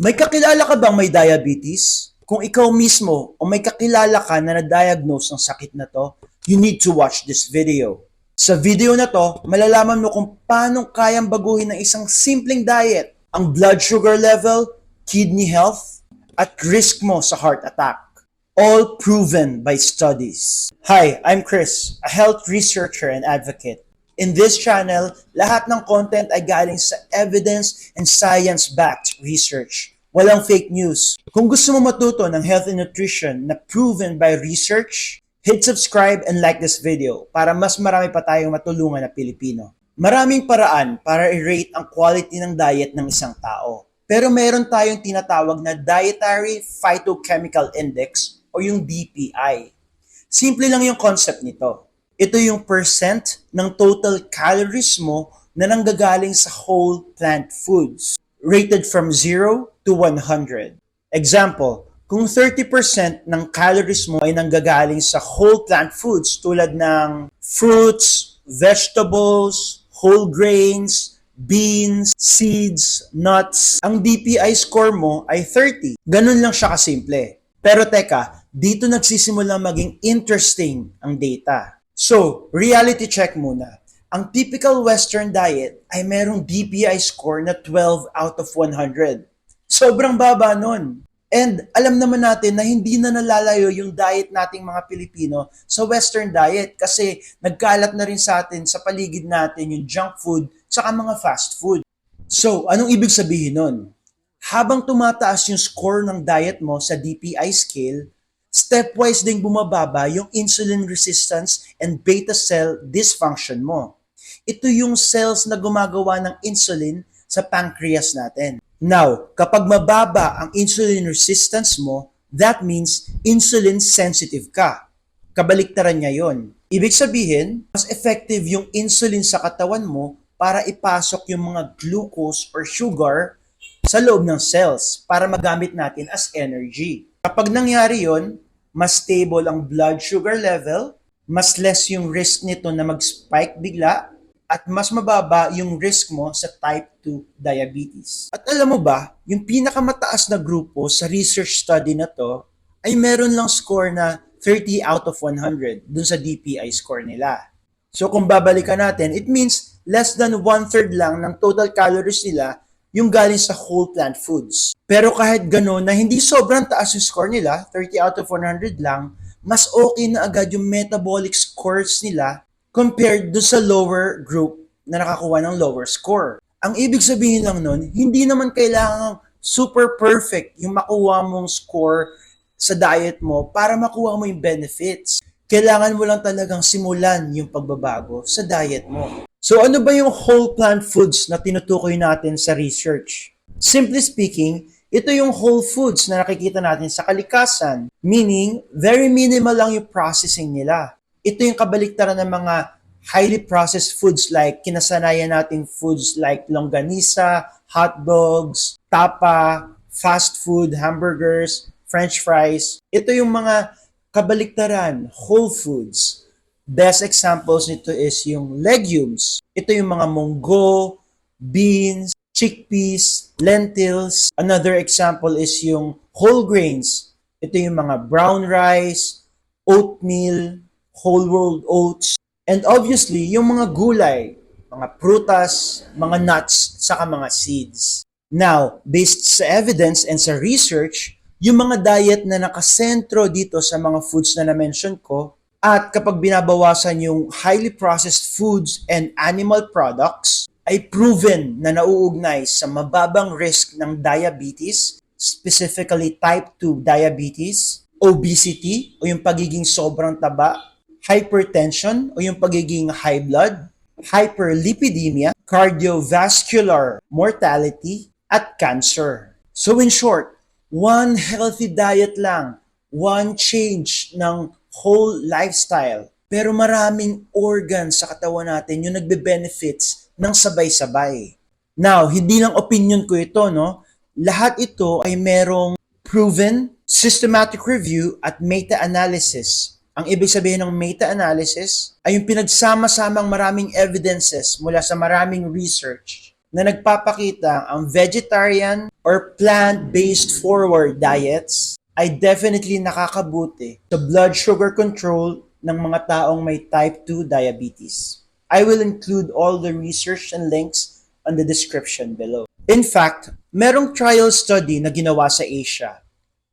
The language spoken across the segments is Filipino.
May kakilala ka bang may diabetes? Kung ikaw mismo o may kakilala ka na na-diagnose ng sakit na to, you need to watch this video. Sa video na to, malalaman mo kung paano kayang baguhin ng isang simpleng diet ang blood sugar level, kidney health, at risk mo sa heart attack. All proven by studies. Hi, I'm Chris, a health researcher and advocate. In this channel, lahat ng content ay galing sa evidence and science-backed research. Walang fake news. Kung gusto mo matuto ng health and nutrition na proven by research, hit subscribe and like this video para mas marami pa tayong matulungan na Pilipino. Maraming paraan para i-rate ang quality ng diet ng isang tao. Pero meron tayong tinatawag na Dietary Phytochemical Index o yung DPI. Simple lang yung concept nito. Ito yung percent ng total calories mo na nanggagaling sa whole plant foods, rated from 0 to 100. Example, kung 30% ng calories mo ay nanggagaling sa whole plant foods tulad ng fruits, vegetables, whole grains, beans, seeds, nuts, ang DPI score mo ay 30. Ganun lang siya kasimple. Pero teka, dito nagsisimula maging interesting ang data. So, reality check muna. Ang typical Western diet ay merong DPI score na 12 out of 100. Sobrang baba nun. And alam naman natin na hindi na nalalayo yung diet nating mga Pilipino sa Western diet kasi nagkalat na rin sa atin sa paligid natin yung junk food saka mga fast food. So, anong ibig sabihin nun? Habang tumataas yung score ng diet mo sa DPI scale, stepwise ding bumababa yung insulin resistance and beta cell dysfunction mo. Ito yung cells na gumagawa ng insulin sa pancreas natin. Now, kapag mababa ang insulin resistance mo, that means insulin sensitive ka. Kabaliktaran niya yon. Ibig sabihin, mas effective yung insulin sa katawan mo para ipasok yung mga glucose or sugar sa loob ng cells para magamit natin as energy. Kapag nangyari yon, mas stable ang blood sugar level, mas less yung risk nito na mag-spike bigla, at mas mababa yung risk mo sa type 2 diabetes. At alam mo ba, yung pinakamataas na grupo sa research study na to ay meron lang score na 30 out of 100 dun sa DPI score nila. So kung babalikan natin, it means less than one-third lang ng total calories nila yung galing sa whole plant foods. Pero kahit gano'n na hindi sobrang taas yung score nila, 30 out of 100 lang, mas okay na agad yung metabolic scores nila compared do sa lower group na nakakuha ng lower score. Ang ibig sabihin lang nun, hindi naman kailangan super perfect yung makuha mong score sa diet mo para makuha mo yung benefits. Kailangan mo lang talagang simulan yung pagbabago sa diet mo. So ano ba yung whole plant foods na tinutukoy natin sa research? Simply speaking, ito yung whole foods na nakikita natin sa kalikasan. Meaning, very minimal lang yung processing nila ito yung kabaliktaran ng mga highly processed foods like kinasanayan nating foods like longganisa, hot dogs, tapa, fast food, hamburgers, french fries. Ito yung mga kabaliktaran, whole foods. Best examples nito is yung legumes. Ito yung mga munggo, beans, chickpeas, lentils. Another example is yung whole grains. Ito yung mga brown rice, oatmeal, whole world oats, and obviously, yung mga gulay, mga prutas, mga nuts, saka mga seeds. Now, based sa evidence and sa research, yung mga diet na nakasentro dito sa mga foods na na-mention ko, at kapag binabawasan yung highly processed foods and animal products, ay proven na nauugnay sa mababang risk ng diabetes, specifically type 2 diabetes, obesity o yung pagiging sobrang taba, hypertension o yung pagiging high blood, hyperlipidemia, cardiovascular mortality, at cancer. So in short, one healthy diet lang, one change ng whole lifestyle, pero maraming organs sa katawan natin yung nagbe-benefits ng sabay-sabay. Now, hindi lang opinion ko ito, no? Lahat ito ay merong proven systematic review at meta-analysis ang ibig sabihin ng meta-analysis ay yung pinagsama-samang maraming evidences mula sa maraming research na nagpapakita ang vegetarian or plant-based forward diets ay definitely nakakabuti sa blood sugar control ng mga taong may type 2 diabetes. I will include all the research and links on the description below. In fact, merong trial study na ginawa sa Asia.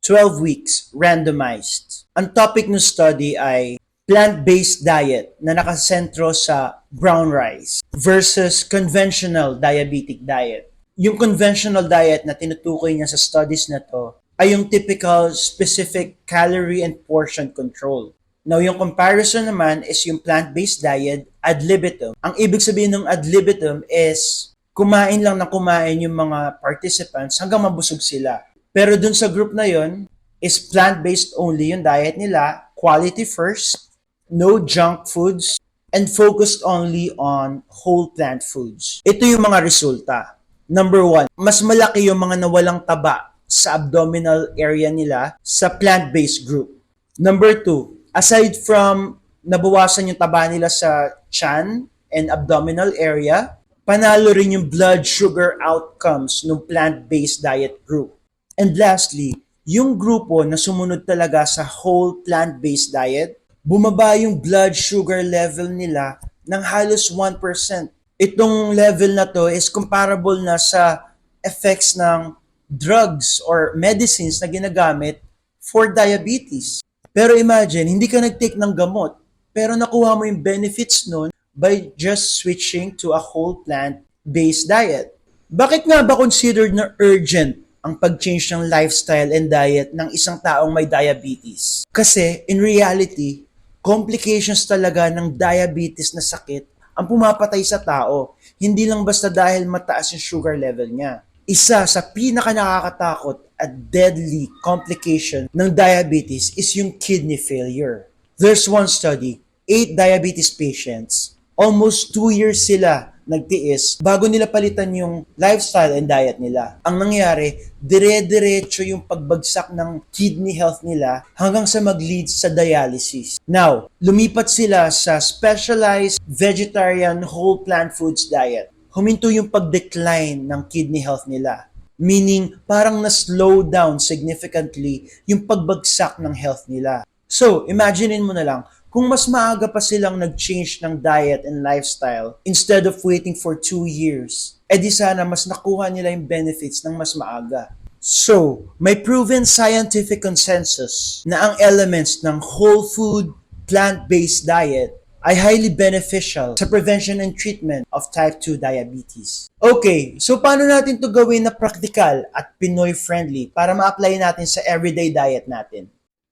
12 weeks, randomized. Ang topic ng study ay plant-based diet na nakasentro sa brown rice versus conventional diabetic diet. Yung conventional diet na tinutukoy niya sa studies na to ay yung typical specific calorie and portion control. Now, yung comparison naman is yung plant-based diet ad libitum. Ang ibig sabihin ng ad libitum is kumain lang na kumain yung mga participants hanggang mabusog sila. Pero dun sa group na yon is plant-based only yung diet nila, quality first, no junk foods, and focused only on whole plant foods. Ito yung mga resulta. Number one, mas malaki yung mga nawalang taba sa abdominal area nila sa plant-based group. Number two, aside from nabawasan yung taba nila sa chan and abdominal area, panalo rin yung blood sugar outcomes ng plant-based diet group. And lastly, yung grupo na sumunod talaga sa whole plant-based diet, bumaba yung blood sugar level nila ng halos 1%. Itong level na to is comparable na sa effects ng drugs or medicines na ginagamit for diabetes. Pero imagine, hindi ka nag-take ng gamot, pero nakuha mo yung benefits nun by just switching to a whole plant-based diet. Bakit nga ba considered na urgent ang pag-change ng lifestyle and diet ng isang taong may diabetes? Kasi in reality, complications talaga ng diabetes na sakit ang pumapatay sa tao. Hindi lang basta dahil mataas yung sugar level niya. Isa sa pinaka nakakatakot at deadly complication ng diabetes is yung kidney failure. There's one study, 8 diabetes patients, almost 2 years sila nagtiis bago nila palitan yung lifestyle and diet nila. Ang nangyari, dire-diretso yung pagbagsak ng kidney health nila hanggang sa mag-lead sa dialysis. Now, lumipat sila sa specialized vegetarian whole plant foods diet. Huminto yung pag-decline ng kidney health nila. Meaning, parang na-slow down significantly yung pagbagsak ng health nila. So, imaginein mo na lang, kung mas maaga pa silang nag-change ng diet and lifestyle instead of waiting for two years, edi sana mas nakuha nila yung benefits ng mas maaga. So, may proven scientific consensus na ang elements ng whole food, plant-based diet ay highly beneficial sa prevention and treatment of type 2 diabetes. Okay, so paano natin to gawin na practical at Pinoy-friendly para ma-apply natin sa everyday diet natin?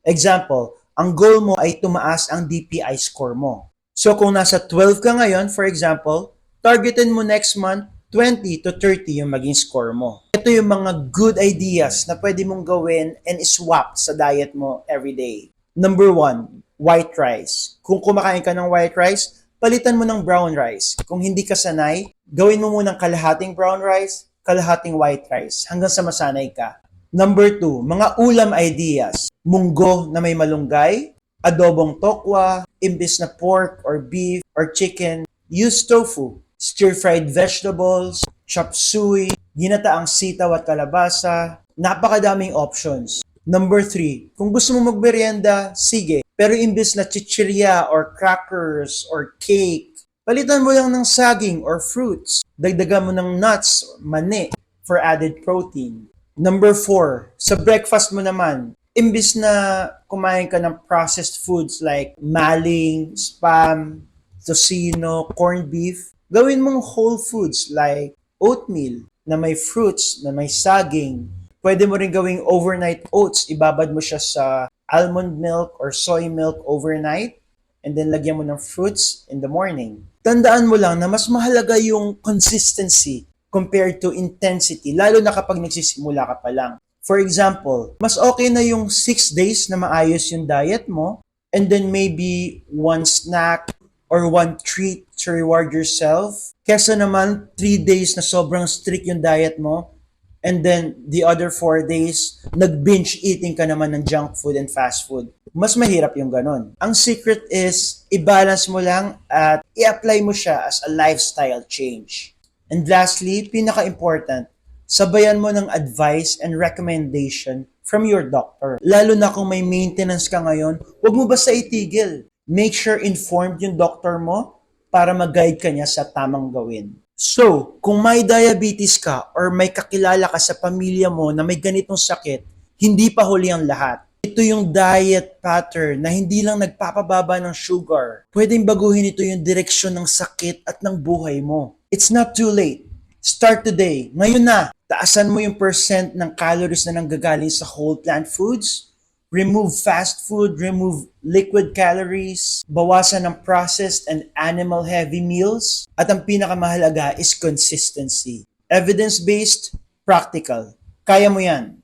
Example, ang goal mo ay tumaas ang DPI score mo. So kung nasa 12 ka ngayon, for example, targetin mo next month 20 to 30 yung maging score mo. Ito yung mga good ideas na pwede mong gawin and swap sa diet mo every day. Number one, white rice. Kung kumakain ka ng white rice, palitan mo ng brown rice. Kung hindi ka sanay, gawin mo munang kalahating brown rice, kalahating white rice, hanggang sa masanay ka. Number two, mga ulam ideas. Munggo na may malunggay, adobong tokwa, imbis na pork or beef or chicken, use tofu, stir-fried vegetables, chop suey, ginataang sitaw at kalabasa, napakadaming options. Number three, kung gusto mo magmerienda, sige. Pero imbis na chichirya or crackers or cake, palitan mo lang ng saging or fruits. Dagdagan mo ng nuts, mani, for added protein. Number four, sa breakfast mo naman, imbis na kumain ka ng processed foods like maling, spam, tocino, corned beef, gawin mong whole foods like oatmeal na may fruits, na may saging. Pwede mo rin gawing overnight oats. Ibabad mo siya sa almond milk or soy milk overnight and then lagyan mo ng fruits in the morning. Tandaan mo lang na mas mahalaga yung consistency compared to intensity, lalo na kapag nagsisimula ka pa lang. For example, mas okay na yung 6 days na maayos yung diet mo and then maybe one snack or one treat to reward yourself kesa naman 3 days na sobrang strict yung diet mo and then the other 4 days nag-binge eating ka naman ng junk food and fast food. Mas mahirap yung ganon. Ang secret is i-balance mo lang at i-apply mo siya as a lifestyle change. And lastly, pinaka-important, sabayan mo ng advice and recommendation from your doctor. Lalo na kung may maintenance ka ngayon, huwag mo basta itigil. Make sure informed yung doctor mo para mag-guide ka niya sa tamang gawin. So, kung may diabetes ka or may kakilala ka sa pamilya mo na may ganitong sakit, hindi pa huli ang lahat. Ito yung diet pattern na hindi lang nagpapababa ng sugar. Pwedeng baguhin ito yung direksyon ng sakit at ng buhay mo. It's not too late. Start today. Ngayon na. Taasan mo yung percent ng calories na nanggagaling sa whole plant foods. Remove fast food, remove liquid calories, bawasan ng processed and animal heavy meals, at ang pinakamahalaga is consistency. Evidence-based, practical. Kaya mo yan.